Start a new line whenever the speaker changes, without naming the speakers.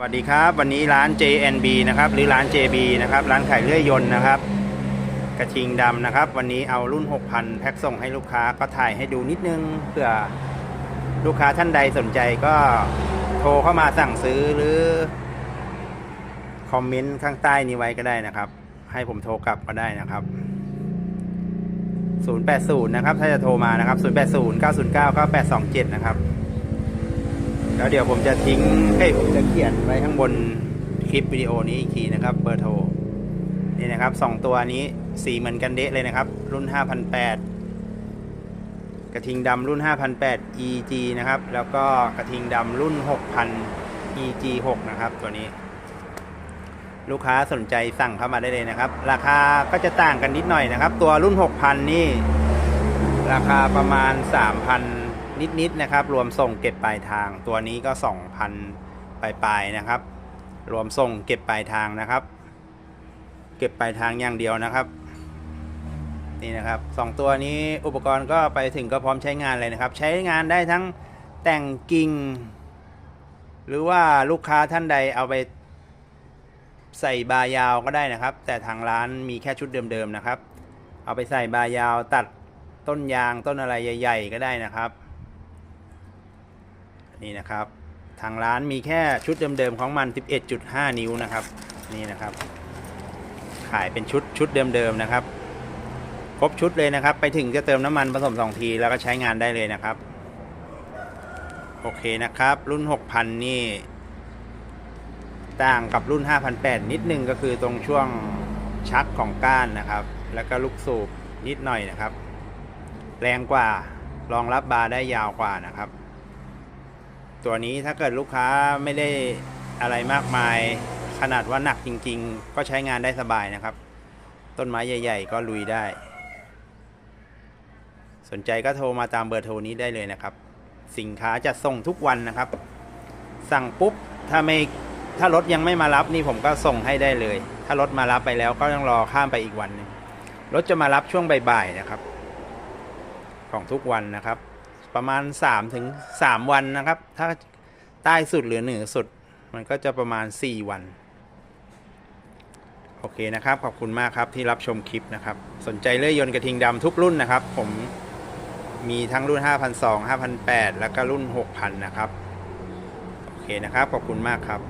สวัสดีครับวันนี้ร้าน JNB นะครับหรือร้าน JB นะครับร้านขายเลื่อยยนต์นะครับ กระทิงดำนะครับ วันนี้เอารุ่น 6,000 แพ็คส่งให้ลูกค้าก็ถ่ายให้ดูนิดนึงเผื่อลูกค้าท่านใดสนใจก็โทรเข้ามาสั่งซื้อหรือ คอมเมนต์ข้างใต้นี้ไว้ก็ได้นะครับ ให้ผมโทรกลับก็ได้นะครับ 080 นะครับ ถ้าจะโทรมานะครับ 080 909 9827 นะครับ แล้วเดี๋ยวผมจะทิ้งให้ผมจะเขียนไว้ข้างบนคลิปวิดีโอนี้อีกทีนะครับเบอร์โทรนี่นะครับสองตัวนี้สีเหมือนกันเดะเลยนะครับ รุ่น 5,008 กระทิงดำรุ่น 5,008 EG นะครับ แล้วก็กระทิงดำรุ่น 6,000 EG 6นะครับ ตัวนี้ ลูกค้าสนใจสั่งเข้ามาได้เลยนะครับ ราคาก็จะต่างกันนิดหน่อยนะครับ ตัวรุ่น 6,000 นี่ ราคาประมาณ 3,000 นิดๆนะครับ รวมส่งเก็บปลายทาง ตัวนี้ก็ 2,000 ปลายๆนะครับ รวมส่งเก็บปลายทางนะครับ เก็บปลายทางอย่างเดียวนะครับ นี่นะครับสองตัวนี้อุปกรณ์ก็ไปถึงก็พร้อมใช้งานเลยนะครับ ใช้งานได้ทั้งแต่งกิ่ง หรือว่าลูกค้าท่านใดเอาไปใส่บายาวก็ได้นะครับ แต่ทางร้านมีแค่ชุดเดิมๆนะครับ เอาไปใส่บายาวตัดต้นยางต้นอะไรใหญ่ ๆ ก็ได้นะครับ นี่นะครับ ทางร้านมีแค่ชุดเดิมๆของมัน 11.5 นิ้วนะครับ นี่นะครับ ขายเป็นชุดชุดเดิมๆนะครับ ครบชุดเลยนะครับ ไปถึงจะเติมน้ำมันผสมสองทีแล้วก็ใช้งานได้เลยนะครับ โอเคนะครับ รุ่น 6,000 นี่ ต่างกับรุ่น5,008นิดนึงก็คือตรงช่วงชักของก้านนะครับ แล้วก็ลูกสูบนิดหน่อยนะครับ แรงกว่ารองรับบาร์ได้ยาวกว่านะครับ ตัวนี้ถ้าเกิดลูกค้าไม่ได้อะไรมากมาย ขนาดว่าหนักจริง ๆ ก็ใช้งานได้สบายนะครับ ต้นไม้ใหญ่ ๆ ก็ลุยได้ สนใจก็โทรมาตามเบอร์โทรนี้ได้เลยนะครับ สินค้าจะส่งทุกวันนะครับ สั่งปุ๊บถ้าไม่ถ้ารถยังไม่มารับนี่ผมก็ส่งให้ได้เลย ถ้ารถมารับไปแล้วก็ต้องรอข้ามไปอีกวันนึงรถจะมารับช่วงบ่ายๆนะครับ ของทุกวันนะครับ ประมาณ3ถึง3วันนะครับ ถ้าใต้สุดหรือเหนือสุด มันก็จะประมาณ 4 วัน โอเคนะครับ ขอบคุณมากครับที่รับชมคลิปนะครับ สนใจเลื่อยยนต์กระทิงดำทุกรุ่นนะครับ ผมมีทั้งรุ่น 5,200 5,800 แล้วก็รุ่น 6,000 นะครับ โอเคนะครับ ขอบคุณมากครับ